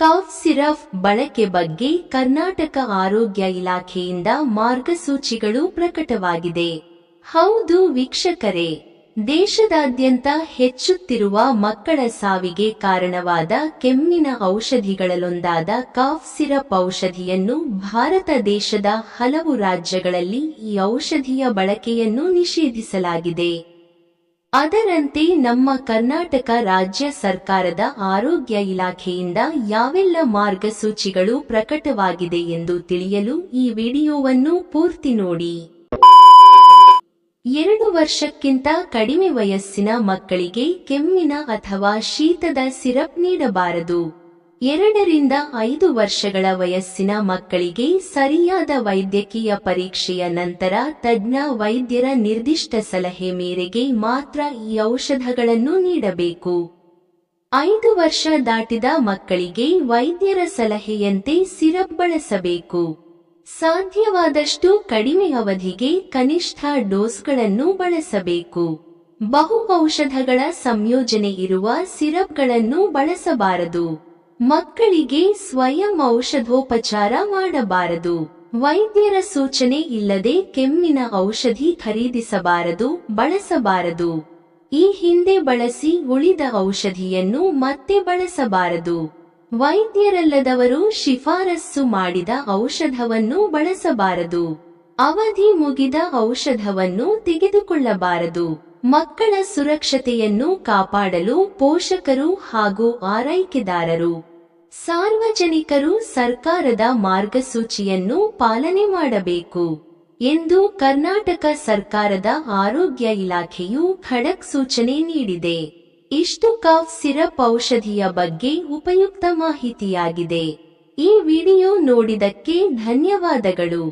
Calf syrup ಬಳಕೆ ಬಗ್ಗೆ ಕರ್ನಾಟಕ ಆರೋಗ್ಯ ಇಲಾಖೆಯಿಂದ ಮಾರ್ಗಸೂಚಿಗಳು ಪ್ರಕಟವಾಗಿದೆ. ಹೌದು ವೀಕ್ಷಕರೇ, ದೇಶದಾದ್ಯಂತ ಹೆಚ್ಚುತ್ತಿರುವ ಮಕ್ಕಳ ಸಾವಿಗೆ ಕಾರಣವಾದ ಕೆಮ್ಮಿನ ಔಷಧಿಗಳಲ್ಲೊಂದಾದ ಕಾಫ್ ಸಿರಪ್ ಔಷಧಿಯನ್ನು ಭಾರತ ದೇಶದ ಹಲವು ರಾಜ್ಯಗಳಲ್ಲಿ ಈ ಔಷಧಿಯ ಬಳಕೆಯನ್ನು ನಿಷೇಧಿಸಲಾಗಿದೆ. ಅದರಂತೆ ನಮ್ಮ ಕರ್ನಾಟಕ ರಾಜ್ಯ ಸರ್ಕಾರದ ಆರೋಗ್ಯ ಇಲಾಖೆಯಿಂದ ಯಾವೆಲ್ಲ ಮಾರ್ಗಸೂಚಿಗಳು ಪ್ರಕಟವಾಗಿದೆ ಎಂದು ತಿಳಿಯಲು ಈ ವಿಡಿಯೋವನ್ನು ಪೂರ್ತಿ ನೋಡಿ. ಎರಡು ವರ್ಷಕ್ಕಿಂತ ಕಡಿಮೆ ವಯಸ್ಸಿನ ಮಕ್ಕಳಿಗೆ ಕೆಮ್ಮಿನ ಅಥವಾ ಶೀತದ ಸಿರಪ್ ನೀಡಬಾರದು. ಎರಡರಿಂದ ಐದು ವರ್ಷಗಳ ವಯಸ್ಸಿನ ಮಕ್ಕಳಿಗೆ ಸರಿಯಾದ ವೈದ್ಯಕೀಯ ಪರೀಕ್ಷೆಯ ನಂತರ ತಜ್ಞ ವೈದ್ಯರ ನಿರ್ದಿಷ್ಟ ಸಲಹೆ ಮೇರೆಗೆ ಮಾತ್ರ ಈ ಔಷಧಗಳನ್ನು ನೀಡಬೇಕು. ಐದು ವರ್ಷ ದಾಟಿದ ಮಕ್ಕಳಿಗೆ ವೈದ್ಯರ ಸಲಹೆಯಂತೆ ಸಿರಪ್ ಬಳಸಬೇಕು. ಸಾಧ್ಯವಾದಷ್ಟು ಕಡಿಮೆ ಅವಧಿಗೆ ಕನಿಷ್ಠ ಡೋಸ್ಗಳನ್ನು ಬಳಸಬೇಕು. ಬಹು ಔಷಧಗಳ ಸಂಯೋಜನೆ ಇರುವ ಸಿರಪ್ಗಳನ್ನು ಬಳಸಬಾರದು. ಮಕ್ಕಳಿಗೆ ಸ್ವಯಂ ಔಷಧೋಪಚಾರ ಮಾಡಬಾರದು. ವೈದ್ಯರ ಸೂಚನೆ ಇಲ್ಲದೆ ಕೆಮ್ಮಿನ ಔಷಧಿ ಖರೀದಿಸಬಾರದು, ಬಳಸಬಾರದು. ಈ ಹಿಂದೆ ಬಳಸಿ ಉಳಿದ ಔಷಧಿಯನ್ನು ಮತ್ತೆ ಬಳಸಬಾರದು. ವೈದ್ಯರಲ್ಲದವರು ಶಿಫಾರಸ್ಸು ಮಾಡಿದ ಔಷಧವನ್ನು ಬಳಸಬಾರದು. ಅವಧಿ ಮುಗಿದ ಔಷಧವನ್ನು ತೆಗೆದುಕೊಳ್ಳಬಾರದು. ಮಕ್ಕಳ ಸುರಕ್ಷತೆಯನ್ನು ಕಾಪಾಡಲು ಪೋಷಕರು ಹಾಗೂ ಆರೈಕೆದಾರರು ಸಾರ್ವಜನಿಕರು ಸರ್ಕಾರದ ಮಾರ್ಗಸೂಚಿಯನ್ನು ಪಾಲನೆ ಮಾಡಬೇಕು ಎಂದು ಕರ್ನಾಟಕ ಸರ್ಕಾರದ ಆರೋಗ್ಯ ಇಲಾಖೆಯು ಖಡಕ್ ಸೂಚನೆ ನೀಡಿದೆ. ಇಷ್ಟು ಕಾಫ್ ಸಿರಪ್ ಔಷಧಿಯ ಬಗ್ಗೆ ಉಪಯುಕ್ತ ಮಾಹಿತಿಯಾಗಿದೆ. ಈ ವಿಡಿಯೋ ನೋಡಿದಕ್ಕೆ ಧನ್ಯವಾದಗಳು.